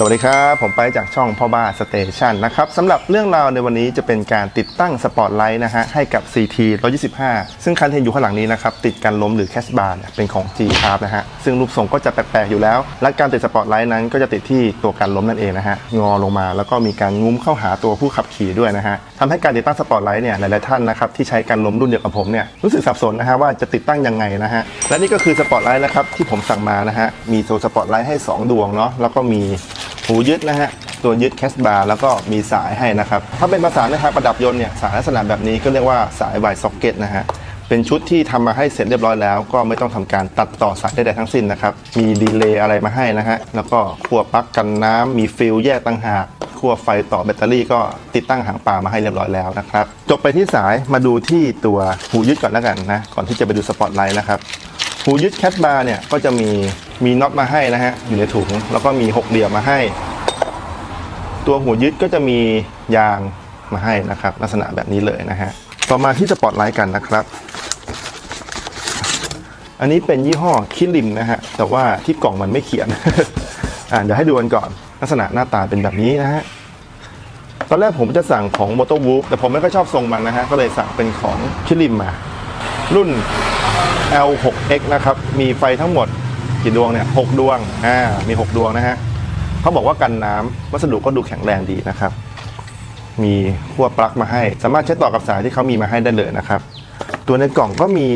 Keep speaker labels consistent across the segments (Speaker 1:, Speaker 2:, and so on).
Speaker 1: สวัสดีครับ ผมไปจากช่องพ่อบ้าสเตชันนะครับสำหรับเรื่องราวในวันนี้จะเป็นการติดตั้งสปอตไลท์นะฮะให้กับ CT 125 ซึ่งคันที่เห็นอยู่ข้างหลังนี้นะครับติดกันล้มหรือแคสบาร์เนี่ยเป็นของ G Sharp นะฮะซึ่งรูปทรงก็จะแปลกๆอยู่แล้ว และการติดสปอตไลท์นั้นก็จะติดที่ตัวกันล้มนั่นเองนะฮะงอลงมาแล้วก็มีการงุ้มเข้าหาตัวผู้ขับขี่ด้วยนะฮะทำให้การติดตั้งสปอตไลท์เนี่ยหลายๆท่านนะครับที่ใช้การล้มรุ่นเดียวกับผมเนี่ยรู้สึกสับสนนะฮะว่าจะติดตั้งยังไงนะฮะและนี่ก็คือสปอตไลท์นะครับที่ผมสั่งมานะฮะมีตัวสปอตไลท์ให้สองดวงเนาะแล้วก็มี หูยึดนะฮะตัวยึดแคสบาร์แล้วก็มีสายให้นะครับ ถ้าเป็นภาษาในทางประดับยนต์เนี่ยสายลักษณะแบบนี้ก็เรียกว่าสายไวซ็อกเก็ตนะฮะเป็นชุดที่ทำมาให้เสร็จเรียบร้อยแล้ว ก็ไม่ต้องทำการตัดต่อสายใดๆทั้งสิ้นนะครับ มีดีเลย์อะไรมาให้นะฮะแล้วก็ขั้วปลั๊กกันน้ำมีฟิลแยกต่างหากขั้วไฟต่อแบตเตอรี่ก็ติดตั้งหางปลามาให้เรียบร้อยแล้วนะครับ จบไปที่สายมาดูที่ตัวหูยึดก่อนแล้วกันนะก่อนที่จะไปดูสปอตไลท์นะครับหูยึดแคทบาร์เนี่ยก็จะมี มีน็อตมาให้นะฮะอยู่ในถุงแล้วก็มีหกเหลี่ยมมาให้ ตัวหูยึดก็จะมียางมาให้นะครับ ลักษณะแบบนี้เลยนะฮะต่อมาที่สปอตไลท์กันนะครับ อันนี้เป็นยี่ห้อคิริมนะฮะแต่ว่าที่กล่องมันไม่เขียนอ่าเดี๋ยวให้ดูกันก่อน ลักษณะหน้าตาเป็นแบบนี้นะฮะตอนแรกผมจะสั่งของ m o t o w o o f แต่ผมไม่ค่อยชอบทรงมันนะฮะก็เลยสั่งเป็นของคิริมมา รุ่น L6X นะครับ มีไฟทั้งหมด กี่ดวงเนี่ยหกดวงอ่ามี 6 ดวงนะฮะเขาบอกว่ากันน้ำวัสดุก็ดูแข็งแรงดีนะครับ มีขั้วปลั๊กมาให้ สามารถใช้ต่อกับสายที่เขามีมาให้ได้เลยนะครับ ตัวในกล่องก็มี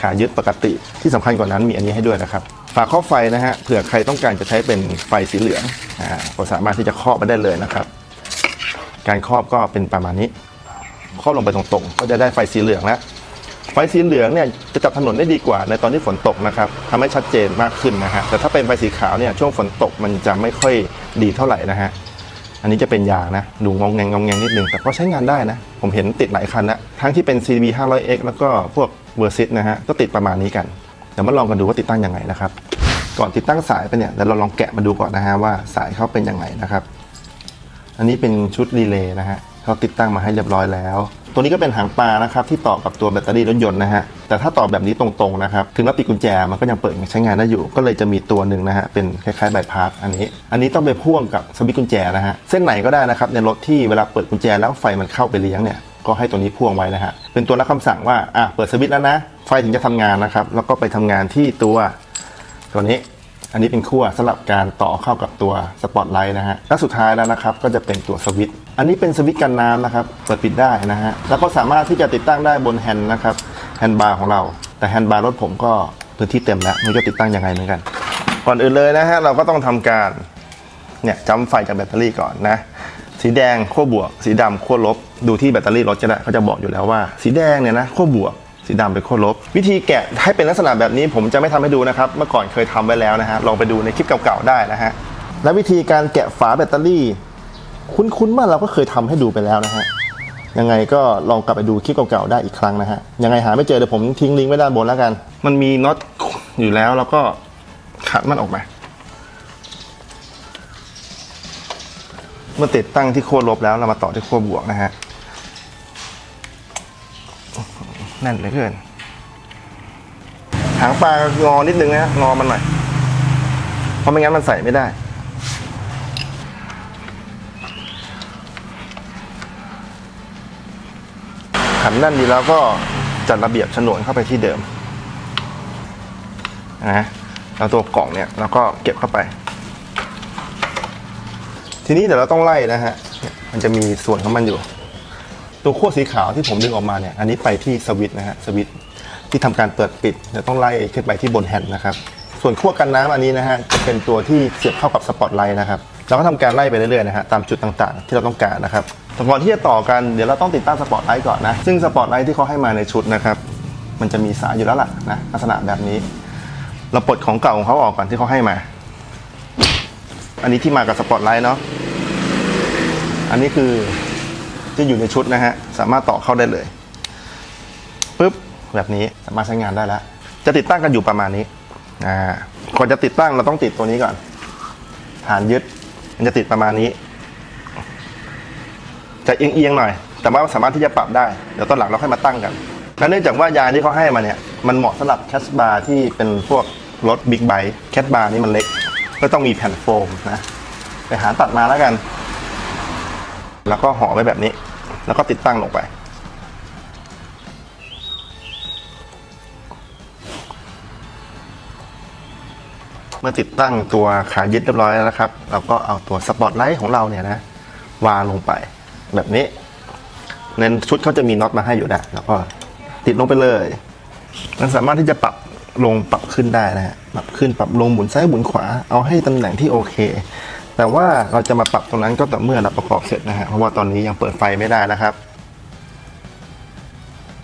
Speaker 1: ขายึดปกติที่สำคัญกว่านั้นมีอันนี้ให้ด้วยนะครับฝาครอบไฟนะฮะเผื่อใครต้องการจะใช้เป็นไฟสีเหลืองอ่าก็สามารถที่จะครอบมาได้เลยนะครับ การครอบก็เป็นประมาณนี้ครอบลงไปตรงๆ ก็จะได้ไฟสีเหลืองแล้ว ไฟสีเหลืองเนี่ยจะจับถนนได้ดีกว่าในตอนที่ฝนตกนะครับทำให้ชัดเจนมากขึ้นนะฮะแต่ถ้าเป็นไฟสีขาวเนี่ยช่วงฝนตกมันจะไม่ค่อยดีเท่าไหร่นะฮะอันนี้จะเป็นยางนะ ดูงองแงงงองแงงนิดนึงแต่ก็ใช้งานได้นะ ผมเห็นติดหลายคันนะทั้งที่เป็น CB 500X แล้วก็พวก Versys นะฮะก็ติดประมาณนี้กันเดี๋ยวมาลองกันดูว่าติดตั้งยังไงนะครับ ก่อนติดตั้งสายไปเนี่ยเดี๋ยวเราลองแกะมาดูก่อนนะฮะว่าสายเขาเป็นยังไงนะครับ อันนี้เป็นชุดรีเลย์นะฮะเขาติดตั้งมาให้เรียบร้อยแล้ว ตัวนี้ก็เป็นหางปลานะครับที่ต่อกับตัวแบตเตอรี่รถยนต์นะฮะแต่ถ้าต่อแบบนี้ตรงๆนะครับถึงเราปิดกุญแจมันก็ยังเปิดใช้งานได้อยู่ ก็เลยจะมีตัวหนึ่งนะฮะเป็นคล้ายๆใบพัดอันนี้ อันนี้ต้องไปพ่วงกับสวิตช์กุญแจนะฮะเส้นไหนก็ได้นะครับในรถที่เวลาเปิดกุญแจแล้วไฟมันเข้าไปเลี้ยงเนี่ยก็ให้ตัวนี้พ่วงไว้นะฮะเป็นตัวรับคำสั่งว่าอะเปิดสวิตช์แล้วนะไฟถึงจะทำงานนะครับแล้วก็ไปทำงานที่ตัวตัวนี้ อันนี้เป็นขั้วสำหรับการต่อเข้ากับตัวสปอตไลท์นะฮะและสุดท้ายแล้วนะครับก็จะเป็นตัวสวิตช์อันนี้เป็นสวิตช์กันน้ำนะครับเปิดปิดได้นะฮะแล้วก็สามารถที่จะติดตั้งได้บนแฮนด์นะครับแฮนด์บาร์ของเรา แต่แฮนด์บาร์รถผมก็พื้นที่เต็มแล้วไม่รู้จะติดตั้งยังไงเหมือนกัน ก่อนอื่นเลยนะฮะเราก็ต้องทำการเนี่ยจำไฟจากแบตเตอรี่ก่อนนะสีแดงขั้วบวก สีดำขั้วลบดูที่แบตเตอรี่รถจะได้เขาจะบอกอยู่แล้วว่า สีแดงเนี่ยนะขั้วบวก สีดำเป็นขั้วลบ วิธีแกะให้เป็นลักษณะแบบนี้ผมจะไม่ทำให้ดูนะครับ เมื่อก่อนเคยทำไว้แล้วนะฮะลองไปดูในคลิปเก่าๆได้นะฮะและวิธีการแกะฝาแบตเตอรี่ คุ้นๆมากเราก็เคยทำให้ดูไปแล้วนะฮะยังไงก็ลองกลับไปดูคลิปเก่าๆได้อีกครั้งนะฮะยังไงหาไม่เจอเดี๋ยวผมทิ้งลิงก์ไว้ด้านบนแล้วกัน มันมีน็อตอยู่แล้วแล้วก็ขัดมันออกมา เมื่อติดตั้งที่ขั้วลบแล้วเรามาต่อที่ขั้วบวกนะฮะ แน่นเหลือเกิน หางปลางอนิดนึงนะงอมันหน่อย เพราะไม่งั้นมันใส่ไม่ได้ ขันแน่นดีแล้วก็จัดระเบียบฉนวนเข้าไปที่เดิมนะแล้วตัวกล่องเนี่ยเราก็เก็บเข้าไป ทีนี้เดี๋ยวเราต้องไล่นะฮะ มันจะมีส่วนของมันอยู่ ตัวขั้วสีขาวที่ผมดึงออกมาเนี่ย อันนี้ไปที่สวิตช์นะฮะ สวิตช์ที่ทำการเปิดปิดเดี๋ยวต้องไล่ขึ้นไปที่บนแฮนด์นะครับ ส่วนขั้วกันน้ำอันนี้นะฮะ จะเป็นตัวที่เสียบเข้ากับสปอตไลท์นะครับ เราก็ทำการไล่ไปเรื่อยๆนะฮะ ตามจุดต่างๆ ที่เราต้องการนะครับแต่ก่อนที่จะต่อกัน เดี๋ยวเราต้องติดตั้งสปอตไลท์ก่อนนะ ซึ่งสปอตไลท์ที่เขาให้มาในชุดนะครับ มันจะมีสายอยู่แล้วล่ะนะ ลักษณะแบบนี้ เราปลดของเก่าของเขาออกก่อนที่เขาให้มา อันนี้ที่มากับสปอตไลท์เนาะ อันนี้คือ ที่อยู่ในชุดนะฮะ สามารถต่อเข้าได้เลยปุ๊บแบบนี้สามารถใช้งานได้แล้ว จะติดตั้งกันอยู่ประมาณนี้อ่าก่อนจะติดตั้งเราต้องติดตัวนี้ก่อน ฐานยึดมันจะติดประมาณนี้ จะเอียงๆหน่อย แต่ว่าสามารถที่จะปรับได้ เดี๋ยวตอนหลังเราค่อยมาตั้งกันและเนื่องจากว่ายางที่เขาให้มาเนี่ยมันเหมาะสำหรับแคสบาร์ที่เป็นพวกรถบิ๊กไบค์แคสบาร์นี่มันเล็ก ก็ต้องมีแผ่นโฟมนะ ไปไปหาตัดมาแล้วกัน แล้วก็ห่อไว้แบบนี้ แล้วก็ติดตั้งลงไป เมื่อติดตั้งตัวขายึดเรียบร้อยแล้วนะครับ เราก็เอาตัวสปอตไลท์ของเราเนี่ยนะวางลงไปแบบนี้ในชุดเขาจะมีน็อตมาให้อยู่นะแล้วก็ติดลงไปเลย มันสามารถที่จะปรับลงปรับขึ้นได้นะฮะปรับขึ้นปรับลงหมุนซ้ายหมุนขวาเอาให้ตำแหน่งที่โอเค แต่ว่าเราจะมาปรับตรงนั้นก็ต่อเมื่อเราประกอบเสร็จนะฮะเพราะว่าตอนนี้ยังเปิดไฟไม่ได้นะครับ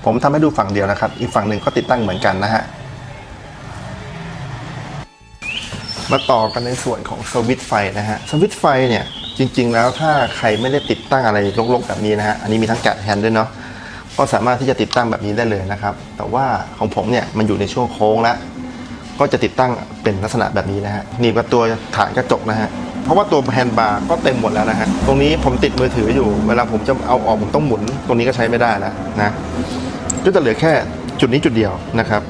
Speaker 1: ผมทำให้ดูฝั่งเดียวนะครับ อีกฝั่งหนึ่งก็ติดตั้งเหมือนกันนะฮะมาต่อกันในส่วนของสวิตไฟนะฮะสวิตไฟเนี่ยจริง ๆ แล้วถ้าใครไม่ได้ติดตั้งอะไรรกๆแบบนี้นะฮะอันนี้มีทั้งแกะแฮนด์ด้วยเนาะก็สามารถที่จะติดตั้งแบบนี้ได้เลยนะครับ แต่ว่าของผมเนี่ยมันอยู่ในช่วงโค้งแล้ว ก็จะติดตั้งเป็นลักษณะแบบนี้นะฮะหนี่กับตัวฐานกระจกนะฮะเพราะว่าตัวแฮนด์บาร์ก็เต็มหมดแล้วนะฮะตรงนี้ผมติดมือถืออยู่ เวลาผมจะเอาออกผมต้องหมุน ตรงนี้ก็ใช้ไม่ได้แล้วนะก็จะเหลือแค่จุดนี้จุดเดียวนะครับ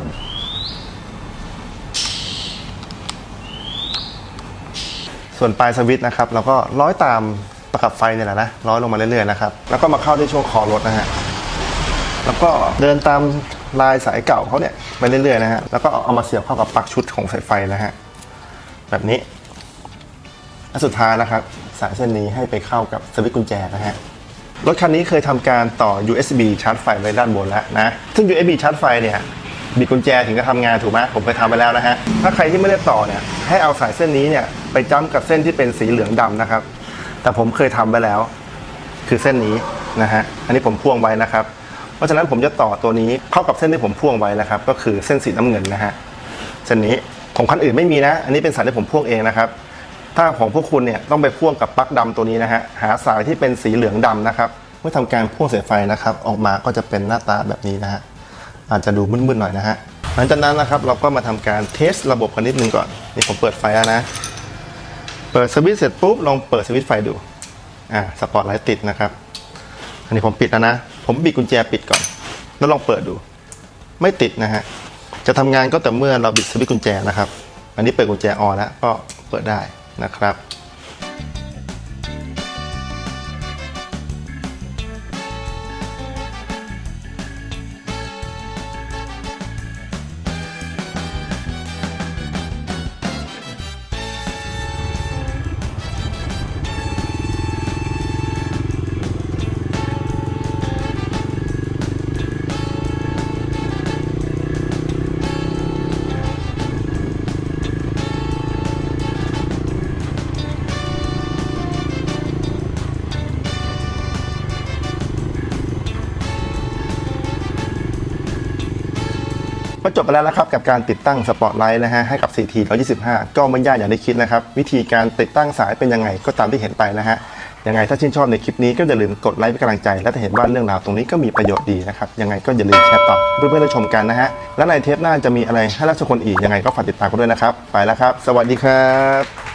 Speaker 1: ส่วนปลายสวิตช์นะครับเราก็ร้อยตามประกับไฟเนี่ยแหละนะร้อยลงมาเรื่อยๆนะครับแล้วก็มาเข้าที่ช่วงคอรถนะฮะแล้วก็เดินตาม ลายสายเก่าเขาเนี่ยไปเรื่อยๆนะฮะแล้วก็เอามาเสียบเข้ากับปลั๊กชุดของสายไฟนะฮะแบบนี้และสุดท้ายนะครับ สายเส้นนี้ให้ไปเข้ากับสวิตช์กุญแจนะฮะรถคันนี้เคยทำการต่อ USB ชาร์จไฟไว้ด้านบนแล้วนะ ซึ่ง USB ชาร์จไฟเนี่ยบิดกุญแจถึงจะทำงานถูกไหมผมเคยทำไปแล้วนะฮะ ถ้าใครที่ไม่ได้ต่อเนี่ยให้เอาสายเส้นนี้เนี่ยไปจ้ำกับเส้นที่เป็นสีเหลืองดำนะครับ แต่ผมเคยทำไปแล้ว คือเส้นนี้นะฮะ อันนี้ผมพ่วงไว้นะครับ เพราะฉะนั้นผมจะต่อตัวนี้เข้ากับเส้นที่ผมพ่วงไว้นะครับ ก็คือเส้นสีน้ำเงินนะฮะเส้นนี้ของคันอื่นไม่มีนะ อันนี้เป็นสายที่ผมพ่วงเองนะครับถ้าของพวกคุณเนี่ยต้องไปพ่วงกับปลั๊กดำตัวนี้นะฮะหาสายที่เป็นสีเหลืองดำนะครับเมื่อทำการพ่วงสายไฟนะครับ ออกมาก็จะเป็นหน้าตาแบบนี้นะฮะอาจจะดูมืดๆหน่อยนะฮะหลังจากนั้นนะครับเราก็มาทำการเทสระบบกันนิดนึงก่อนนี่ผมเปิดไฟแล้วนะ เปิดสวิตช์เสร็จปุ๊บลองเปิดสวิตช์ไฟดูอ่าสปอตไลท์ติดนะครับ อันนี้ผมปิดแล้วนะ ผมบิดกุญแจปิดก่อน แล้วลองเปิดดู ไม่ติดนะฮะ จะทำงานก็แต่เมื่อเราบิดสวิตช์กุญแจนะครับ อันนี้เปิดกุญแจออนแล้วก็เปิดได้นะครับ ก็จบไปแล้วนะครับกับการติดตั้งสปอตไลท์นะฮะให้กับ CT 125 ก็ไม่ยากอย่างที่คิดนะครับ วิธีการติดตั้งสายเป็นยังไงก็ตามที่เห็นไปนะฮะยังไงถ้าชื่นชอบในคลิปนี้ก็อย่าลืมกดไลค์เป็นกำลังใจ และถ้าเห็นว่าเรื่องราวตรงนี้ก็มีประโยชน์ดีนะครับยังไงก็อย่าลืมแชร์ต่อเพื่อนๆได้ชมกันนะฮะและในเทปหน้าจะมีอะไรให้รับชมคนอีกยังไงก็ฝากติดตามกันด้วยนะครับ ไปแล้วครับ สวัสดีครับ